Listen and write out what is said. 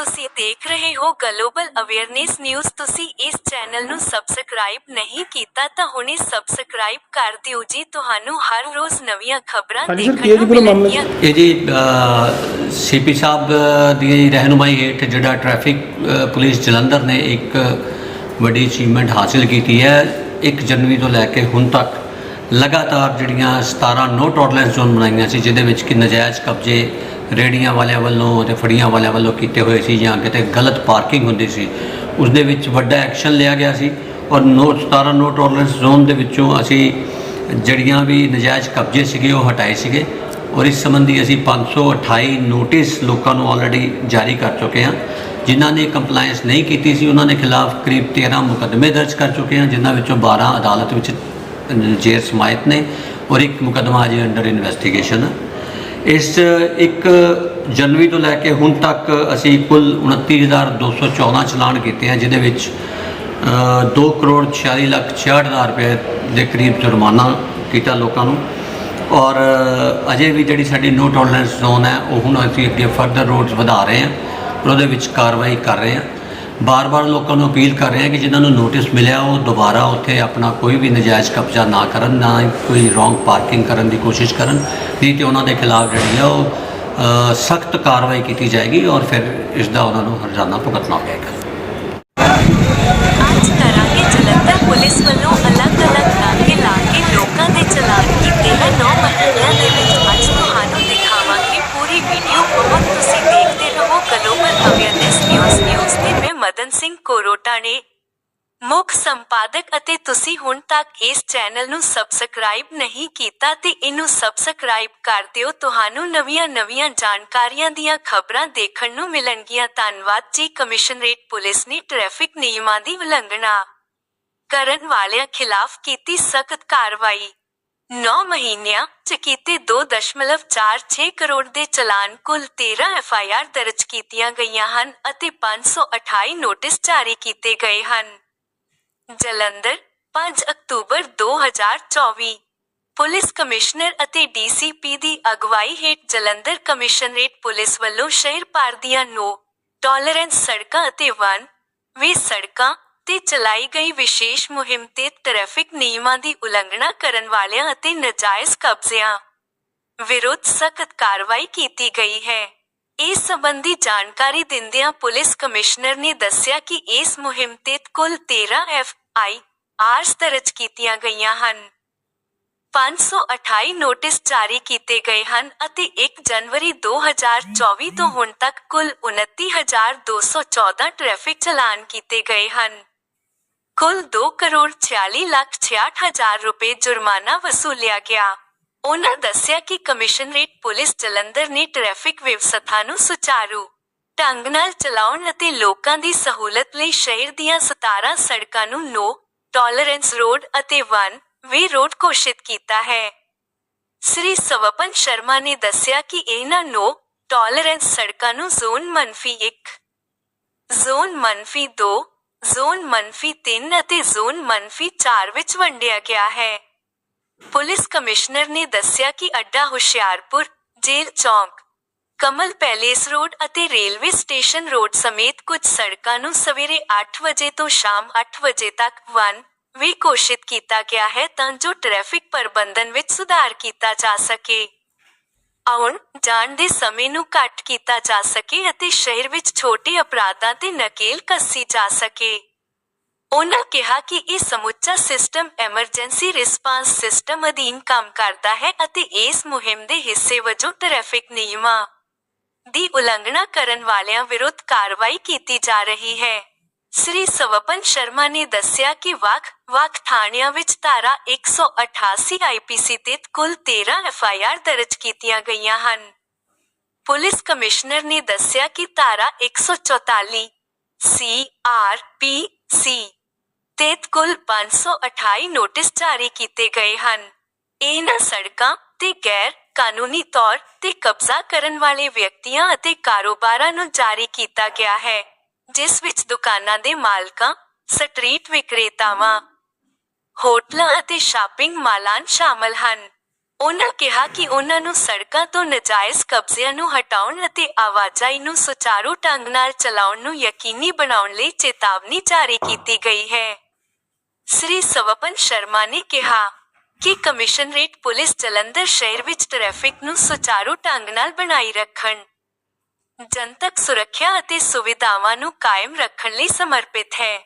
ਤੁਸੀਂ ਦੇਖ ਰਹੇ ਹੋ ਗਲੋਬਲ ਅਵੇਅਰਨੈਸ ਨਿਊਜ਼ ਤੁਸੀਂ ਇਸ ਚੈਨਲ ਨੂੰ ਸਬਸਕ੍ਰਾਈਬ ਨਹੀਂ ਕੀਤਾ ਤਾਂ ਹੁਣੇ ਸਬਸਕ੍ਰਾਈਬ ਕਰ ਦਿਓ ਜੀ। ਤੁਹਾਨੂੰ ਹਰ ਰੋਜ਼ ਨਵੀਆਂ ਖਬਰਾਂ ਹਾਂਜੀ ਸਰ, ਦੇਖਣ ਕੀ ਹੈ ਜੀ ਨੂੰ ਪੂਰਾ ਮਾਮਲਾ? ਮਿਲਣਗੀਆਂ। ਇਹ ਜੀ ਸੀਪੀ ਸਾਹਿਬ ਦੀ ਰਹਿਨੁਮਾਈ ਹੇਠ ਜਿਹੜਾ ਟ੍ਰੈਫਿਕ ਅ, ਪੁਲਿਸ ਜਲੰਧਰ ਨੇ ਇੱਕ ਵੱਡੀ ਅਚੀਵਮੈਂਟ ਹਾਸਲ ਕੀਤੀ ਹੈ। 1 ਜਨਵਰੀ ਤੋਂ ਲੈ ਕੇ ਹੁਣ ਤੱਕ ਲਗਾਤਾਰ ਜਿਹੜੀਆਂ 17 ਨੋ ਟੋਲਰੈਂਸ ਜ਼ੋਨ ਬਣਾਈਆਂ ਸੀ, ਜਿਹਦੇ ਵਿੱਚ ਕਿ ਨਜਾਇਜ਼ ਕਬਜ਼ੇ ਰੇੜੀਆਂ ਵਾਲਿਆਂ ਵੱਲੋਂ ਤੇ ਫੜੀਆਂ ਵਾਲਿਆਂ ਵੱਲੋਂ ਕੀਤੇ ਹੋਏ ਸੀ ਜਾਂ ਕਿਤੇ ਗਲਤ ਪਾਰਕਿੰਗ ਹੁੰਦੀ ਸੀ ਉਸ ਦੇ ਵਿੱਚ ਵੱਡਾ ਐਕਸ਼ਨ ਲਿਆ ਗਿਆ ਸੀ ਔਰ ਨੋ 17 ਨੋ ਟੋਲਰੈਂਸ ਜ਼ੋਨ ਦੇ ਵਿੱਚੋਂ ਅਸੀਂ ਜਿਹੜੀਆਂ ਵੀ ਨਜਾਇਜ਼ ਕਬਜ਼ੇ ਸੀਗੇ, ਉਹ ਹਟਾਏ ਸੀਗੇ ਔਰ ਇਸ ਸੰਬੰਧੀ ਅਸੀਂ 528 ਨੋਟਿਸ ਲੋਕਾਂ ਨੂੰ ਆਲਰੇਡੀ ਜਾਰੀ ਕਰ ਚੁੱਕੇ ਹਾਂ, ਜਿਨ੍ਹਾਂ ਨੇ ਕੰਪਲਾਈਂਸ ਨਹੀਂ ਕੀਤੀ ਸੀ, ਉਹਨਾਂ ਦੇ ਖਿਲਾਫ ਕਰੀਬ 13 ਮੁਕੱਦਮੇ ਦਰਜ ਕਰ ਚੁੱਕੇ ਹਾਂ, ਜਿਨ੍ਹਾਂ ਵਿੱਚੋਂ 12 ਅਦਾਲਤ ਵਿੱਚ ਜੇਰ ਸਮਾਇਤ ਨੇ ਔਰ ਇੱਕ ਮੁਕੱਦਮਾ ਅਜੇ ਅੰਡਰ ਇਨਵੈਸਟੀਗੇਸ਼ਨ ਹੈ ਇਸ ਇੱਕ ਜਨਵਰੀ ਤੋਂ ਲੈ ਕੇ ਹੁਣ ਤੱਕ ਅਸੀਂ ਕੁੱਲ 29214 ਚਲਾਨ ਕੀਤੇ ਆ, ਜਿਹਦੇ ਵਿੱਚ 2 ਕਰੋੜ 46 ਲੱਖ 66 ਹਜ਼ਾਰ ਰੁਪਏ ਦੇ ਕਰੀਬ ਜੁਰਮਾਨਾ ਕੀਤਾ ਲੋਕਾਂ ਨੂੰ। ਔਰ ਅਜੇ ਵੀ ਜਿਹੜੀ ਸਾਡੀ ਨੋ ਟੋਲਰੈਂਸ ਜ਼ੋਨ ਹੈ, ਉਹ ਹੁਣ ਅਸੀਂ ਅੱਗੇ ਫਰਦਰ ਰੋਡਸ ਵਧਾ ਰਹੇ ਹਾਂ ਔਰ ਉਹਦੇ ਵਿੱਚ ਕਾਰਵਾਈ ਕਰ ਰਹੇ ਹਾਂ। ਬਾਰ-ਬਾਰ ਲੋਕਾਂ ਨੂੰ ਅਪੀਲ ਕਰ ਰਹੇ ਹਾਂ ਕਿ ਜਿਨ੍ਹਾਂ ਨੂੰ ਨੋਟਿਸ ਮਿਲਿਆ, ਉਹ ਦੁਬਾਰਾ ਉੱਥੇ ਆਪਣਾ ਕੋਈ ਵੀ ਨਜਾਇਜ਼ ਕਬਜ਼ਾ ਨਾ ਕਰਨ, ਨਾ ਹੀ ਕੋਈ ਰੋਂਗ ਪਾਰਕਿੰਗ ਕਰਨ ਦੀ ਕੋਸ਼ਿਸ਼ ਕਰਨ। ਨਹੀਂ ਤੇ ਉਹਨਾਂ ਦੇ ਖਿਲਾਫ ਜਿਹੜੀ ਆ ਉਹ ਸਖਤ ਕਾਰਵਾਈ ਕੀਤੀ ਜਾਏਗੀ ਔਰ ਫਿਰ ਇਸ ਦਾ ਉਹਨਾਂ ਨੂੰ ਹਰਜਾਨਾ ਭੁਗਤਣਾ ਪਏਗਾ ਅੱਜ ਕਰਾਂਗੇ ਜਲੰਧਰ ਪੁਲਿਸ ਵੱਲੋਂ ਅਲੱਗ-ਅਲੱਗ ਨਾਕੇ ਲਾ ਕੇ ਲੋਕਾਂ ਦੇ ਚਲਾਨ ਕੀਤੇ ਹਨ 9 ਮਹੀਨਿਆਂ ਦੇ ਵਿੱਚ ਅੱਜ ਤੁਹਾਨੂੰ ਦਿਖਾਵਾਂਗੇ ਪੂਰੀ ਵੀਡੀਓ ਬਹੁਤ ਤੁਸੀਂ ਦੇਖਦੇ ਰਹੋ ਗਲੋਬਲ ਅਵੇਅਰਨੈਸ ਨਿਊਜ਼ ਨਿਊਜ਼ ਤੇ ਮੈਂ ਮਦਨ ਸਿੰਘ ਕੋਰੋਟਾ ਮੁੱਖ ਸੰਪਾਦਕ ਅਤੇ ਤੁਸੀਂ ਹੁਣ ਤੱਕ ਇਸ ਚੈਨਲ ਨੂੰ ਸਬਸਕ੍ਰਾਈਬ ਨਹੀਂ ਕੀਤਾ ਤੇ ਇਹਨੂੰ ਸਬਸਕ੍ਰਾਈਬ ਕਰ ਦਿਓ। ਤੁਹਾਨੂੰ ਨਵੀਆਂ-ਨਵੀਆਂ ਜਾਣਕਾਰੀਆਂ ਦੀਆਂ ਖਬਰਾਂ ਦੇਖਣ ਨੂੰ ਮਿਲਣਗੀਆਂ। ਧੰਨਵਾਦ ਜੀ। ਕਮਿਸ਼ਨਰੇਟ ਪੁਲਿਸ ਨੇ ਟ੍ਰੈਫਿਕ ਨਿਯਮਾਂ ਦੀ ਉਲੰਘਣਾ ਕਰਨ ਵਾਲਿਆਂ ਖਿਲਾਫ ਕੀਤੀ ਸਖਤ ਕਾਰਵਾਈ। 9 ਮਹੀਨਿਆਂ ਚ ਕੀਤੇ 2.46 ਕਰੋੜ ਦੇ ਚਲਾਨ, ਕੁੱਲ 13 ਐਫਆਈਆਰ ਦਰਜ ਕੀਤੀਆਂ ਗਈਆਂ ਹਨ ਅਤੇ 528 ਨੋਟਿਸ ਜਾਰੀ ਕੀਤੇ ਗਏ ਹਨ। ਜਲੰਧਰ 5 ਅਕਤੂਬਰ 2024 ਪੁਲਿਸ ਕਮਿਸ਼ਨਰ ਅਤੇ ਡੀਸੀਪੀ ਦੀ ਅਗਵਾਈ ਹੇਠ ਜਲੰਧਰ ਕਮਿਸ਼ਨਰੇਟ ਪੁਲਿਸ ਵੱਲੋਂ ਸ਼ਹਿਰ ਭਰ ਦੀਆਂ ਨੋ ਟੋਲਰੈਂਸ ਸੜਕਾਂ ਅਤੇ ਵਨ ਵੀ ਸੜਕਾਂ ਤੇ ਚਲਾਈ ਗਈ ਵਿਸ਼ੇਸ਼ ਮੁਹਿੰਮ ਤੇ ਟ੍ਰੈਫਿਕ ਨਿਯਮਾਂ ਦੀ ਉਲੰਘਣਾ ਕਰਨ ਵਾਲਿਆਂ ਅਤੇ ਨਜਾਇਜ਼ ਕਬਜ਼ਿਆਂ ਵਿਰੁੱਧ ਸਖਤ ਕਾਰਵਾਈ ਕੀਤੀ ਗਈ ਹੈ। ਇਸ ਸੰਬੰਧੀ ਜਾਣਕਾਰੀ ਦਿੰਦਿਆਂ ਪੁਲਿਸ ਕਮਿਸ਼ਨਰ ਨੇ ਦੱਸਿਆ ਕਿ ਇਸ ਮੁਹਿੰਮ ਤਹਿਤ ਕੁੱਲ 13 ਐਫ ਆਈ ਆਰਸ ਦਰਜ ਕੀਤੀਆਂ ਗਈਆਂ ਹਨ। 528 ਨੋਟਿਸ ਜਾਰੀ ਕੀਤੇ ਗਏ ਹਨ ਅਤੇ 1 ਜਨਵਰੀ 2024 ਤੋਂ ਹੁਣ ਤੱਕ ਕੁੱਲ 29214 ਟ੍ਰੈਫਿਕ ਚਲਾਨ ਕੀਤੇ ਗਏ ਹਨ। ਕੁੱਲ 2 ਕਰੋੜ 46 ਲੱਖ 66 ਹਜ਼ਾਰ ਰੁਪਏ ਜੁਰਮਾਨਾ ਵਸੂਲਿਆ ਗਿਆ। ਉਹਨਾਂ ਦੱਸਿਆ ਕਿ ਕਮਿਸ਼ਨਰੇਟ ਪੁਲਿਸ ਜਲੰਧਰ ਨੇ ਟ੍ਰੈਫਿਕ ਵਿਵਸਥਾ ਨੂੰ ਸੁਚਾਰੂ, ਢੰਗ ਨਾਲ ਚਲਾਉਣ ਅਤੇ ਲੋਕਾਂ ਦੀ ਸਹੂਲਤ ਲਈ ਸ਼ਹਿਰ ਦੀਆਂ 17 ਸੜਕਾਂ ਨੂੰ ਨੋ ਟੋਲਰੈਂਸ ਰੋਡ ਅਤੇ ਵਨ ਵੇ ਰੋਡ ਘੋਸ਼ਿਤ ਕੀਤਾ ਹੈ। ਸ੍ਰੀ ਸਵਪਨ ਸ਼ਰਮਾ ਨੇ ਦੱਸਿਆ ਕਿ ਇਹਨਾਂ ਨੋ ਟੋਲਰੈਂਸ ਸੜਕਾਂ ਨੂੰ ਜ਼ੋਨ ਮੰਫੀ 1 ਜ਼ੋਨ ਮੰਫੀ 2 ਜ਼ੋਨ ਮੰਫੀ 3 ਅਤੇ ਜ਼ੋਨ ਮੰਫੀ 4 ਵਿੱਚ ਵੰਡਿਆ ਗਿਆ ਹੈ। ਪੁਲਿਸ ਕਮਿਸ਼ਨਰ ਨੇ ਦੱਸਿਆ ਕਿ ਅੱਡਾ ਹੁਸ਼ਿਆਰਪੁਰ, ਜੇਲ੍ਹ ਚੌਂਕ, ਕਮਲ ਪੈਲੇਸ ਰੋਡ ਅਤੇ ਰੇਲਵੇ ਸਟੇਸ਼ਨ ਰੋਡ ਸਮੇਤ ਕੁਝ ਸੜਕਾਂ ਨੂੰ ਸਵੇਰੇ 8 ਵਜੇ ਤੋਂ ਸ਼ਾਮ 8 ਵਜੇ ਤੱਕ ਵਨ ਵੀ ਘੋਸ਼ਿਤ ਕੀਤਾ ਗਿਆ ਹੈ ਤਾਂ ਜੋ ਟ੍ਰੈਫਿਕ ਪ੍ਰਬੰਧਨ ਵਿੱਚ ਸੁਧਾਰ ਕੀਤਾ ਜਾ ਸਕੇ। ਆਉਣ ਜਾਣ ਦੇ ਸਮੇਂ ਨੂੰ ਘੱਟ ਕੀਤਾ ਜਾ ਸਕੇ ਅਤੇ ਸ਼ਹਿਰ ਵਿੱਚ ਛੋਟੇ ਅਪਰਾਧਾਂ ਤੇ ਨਕੇਲ ਕੱਸੀ ਜਾ ਸਕੇ। ਉਨ੍ਹਾਂ ਕਿਹਾ ਕਿ ਇਹ ਸਮੁੱਚਾ ਸਿਸਟਮ ਐਮਰਜੈਂਸੀ ਰਿਸਪਾਂਸ ਸਿਸਟਮ ਅਧੀਨ ਕੰਮ ਕਰਦਾ ਹੈ ਅਤੇ ਇਸ ਮੁਹਿੰਮ ਦੇ ਹਿੱਸੇ ਵਜੋਂ ਟ੍ਰੈਫਿਕ ਨਿਯਮਾਂ ਦੀ ਉਲੰਘਣਾ ਕਰਨ ਵਾਲਿਆਂ ਵਿਰੁੱਧ ਕਾਰਵਾਈ ਕੀਤੀ ਜਾ ਰਹੀ ਹੈ। ਸ੍ਰੀ ਸਵਪਨ ਸ਼ਰਮਾ ਨੇ ਦੱਸਿਆ ਕਿ ਵੱਖ-ਵੱਖ ਥਾਣਿਆਂ ਵਿੱਚ ਧਾਰਾ 188 ਆਈਪੀਸੀ ਤਹਿਤ ਕੁੱਲ 13 ਐਫਆਈਆਰ ਦਰਜ ਕੀਤੀਆਂ ਗਈਆਂ ਹਨ। ਪੁਲਿਸ ਕਮਿਸ਼ਨਰ ਨੇ ਦੱਸਿਆ ਕਿ ਧਾਰਾ 144 ਸੀ ਆਰ ਪੀ ਸੀ ਤਹਿਤ ਕੁੱਲ 528 ਨੋਟਿਸ ਜਾਰੀ ਕੀਤੇ ਗਏ ਹਨ। ਇਹਨਾਂ ਸੜਕਾਂ ਤੇ ਗੈਰ ਕਾਨੂੰਨੀ ਤੌਰ ਤੇ ਕਬਜ਼ਾ ਕਰਨ ਵਾਲੇ ਵਿਅਕਤੀਆਂ ਅਤੇ ਕਾਰੋਬਾਰਾਂ ਨੂੰ ਜਾਰੀ ਕੀਤਾ ਗਿਆ ਹੈ। ਜਿਸ ਵਿੱਚ ਦੁਕਾਨਾਂ ਦੇ ਮਾਲਕਾਂ, ਸਟਰੀਟ ਵਿਕਰੇਤਾਵਾਂ, ਹੋਟਲਾਂ ਅਤੇ ਸ਼ਾਪਿੰਗ ਮਾਲਾਂ ਸ਼ਾਮਲ ਹਨ। ਉਹਨਾਂ ਕਿਹਾ ਕਿ ਉਹਨਾਂ ਨੂੰ ਸੜਕਾਂ ਤੋਂ ਨਜਾਇਜ਼ ਕਬਜ਼ਿਆਂ ਨੂੰ ਹਟਾਉਣ ਅਤੇ ਆਵਾਜਾਈ ਨੂੰ ਸੁਚਾਰੂ ਢੰਗ ਨਾਲ ਚਲਾਉਣ ਨੂੰ ਯਕੀਨੀ ਬਣਾਉਣ ਲਈ ਚੇਤਾਵਨੀ ਜਾਰੀ ਕੀਤੀ ਗਈ ਹੈ। ਸ੍ਰੀ ਸਵਪਨ ਸ਼ਰਮਾ ਨੇ ਕਿਹਾ ਕਿ ਕਮਿਸ਼ਨਰੇਟ ਪੁਲਿਸ ਜਲੰਧਰ ਸ਼ਹਿਰ ਵਿੱਚ ਟ੍ਰੈਫਿਕ ਨੂੰ ਸੁਚਾਰੂ ਢੰਗ ਨਾਲ ਬਣਾਈ ਰੱਖਣ ਜਨਤਕ ਸੁਰੱਖਿਆ ਅਤੇ ਸੁਵਿਧਾਵਾਂ ਨੂੰ ਕਾਇਮ ਰੱਖਣ ਲਈ ਸਮਰਪਿਤ ਹੈ।